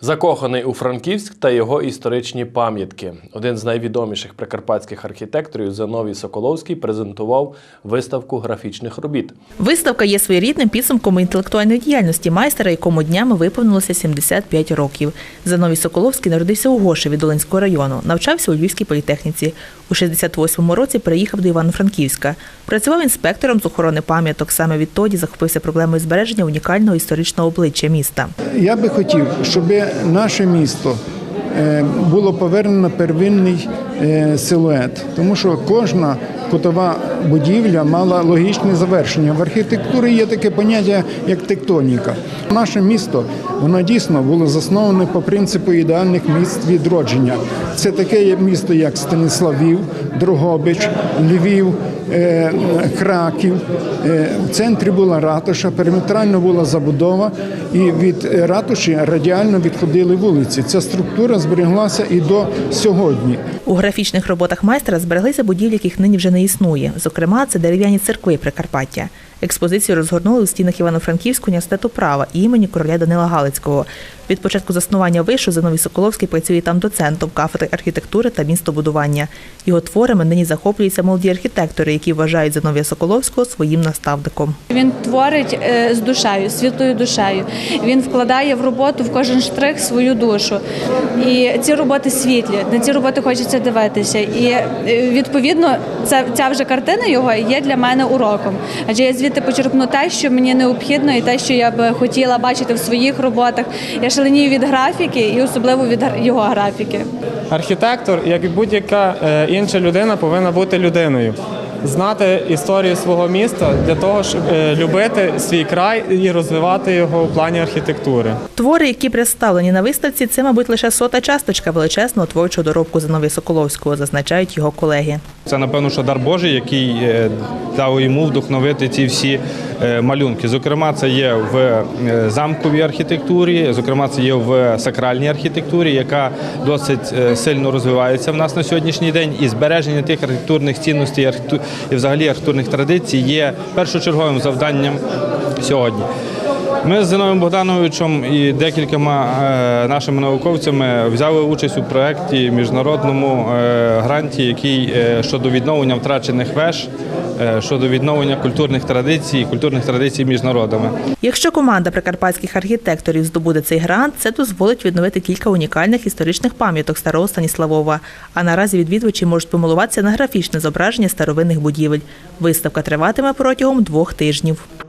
Закоханий у Франківськ та його історичні пам'ятки. Один з найвідоміших прикарпатських архітекторів Зиновій Соколовський презентував виставку графічних робіт. Виставка є своєрідним підсумком інтелектуальної діяльності майстера, якому днями виповнилося 75 років. Зиновій Соколовський народився у Гошеві Долинського району, навчався у Львівській політехніці. У 68-му році переїхав до Івано-Франківська. Працював інспектором з охорони пам'яток. Саме відтоді захопився проблемою збереження унікального історичного обличчя міста. Я би хотів, щоб наше місто е, було повернено первинний е, силует, тому що кожна кутова будівля мала логічне завершення. В архітектурі є таке поняття як тектоніка. Наше місто воно дійсно було засноване по принципу ідеальних міст відродження. Це таке місто, як Станіславів, Дрогобич, Львів, Краків. Е, В центрі була ратуша, периметрально була забудова, і від ратуші радіально відходили вулиці. Ця структура збереглася і до сьогодні. У графічних роботах майстра збереглися будівлі, яких нині вже не існує. Зокрема, це дерев'яні церкви Прикарпаття. Експозицію розгорнули у стінах Івано-Франківського університету права імені короля Данила Галицького. Від початку заснування вишу Зиновій Соколовський працює там доцентом кафедри архітектури та містобудування. Його творами нині захоплюються молоді архітектори, які вважають Зиновія Соколовського своїм наставником. Він творить е, з душею, світлою душею. Він вкладає в роботу в кожен штрих свою душу. І ці роботи світлі, на ці роботи хочеться дивитися. І е, відповідно, ця вже картина його є для мене уроком. Адже я звідти почерпну те, що мені необхідно, і те, що я б хотіла бачити в своїх роботах. Я шаленію від графіки і особливо від його графіки. Архітектор, як і будь-яка е, інша людина, повинна бути людиною. Знати історію свого міста для того, щоб е, любити свій край і розвивати його у плані архітектури. Твори, які представлені на виставці, це, мабуть, лише сота часточка величезного творчого доробку Зиновія Соколовського, зазначають його колеги. Це напевно, що дар Божий, який е, дав йому вдохновити ці всі е, малюнки. Зокрема, це є в е, замковій архітектурі, зокрема, це є в сакральній архітектурі, яка досить сильно розвивається в нас на сьогоднішній день. І збереження тих архітектурних цінностей і взагалі архітектурних традицій є першочерговим завданням сьогодні. Ми з Зиновим Богдановичем і декількома е, нашими науковцями взяли участь у проєкті міжнародному е, гранті, який е, щодо відновлення втрачених веж, щодо відновлення культурних традицій, культурних традицій між народами. Якщо команда прикарпатських архітекторів здобуде цей грант, це дозволить відновити кілька унікальних історичних пам'яток старого Станіславова. А наразі відвідувачі можуть помилуватися на графічне зображення старовинних будівель. Виставка триватиме протягом двох тижнів.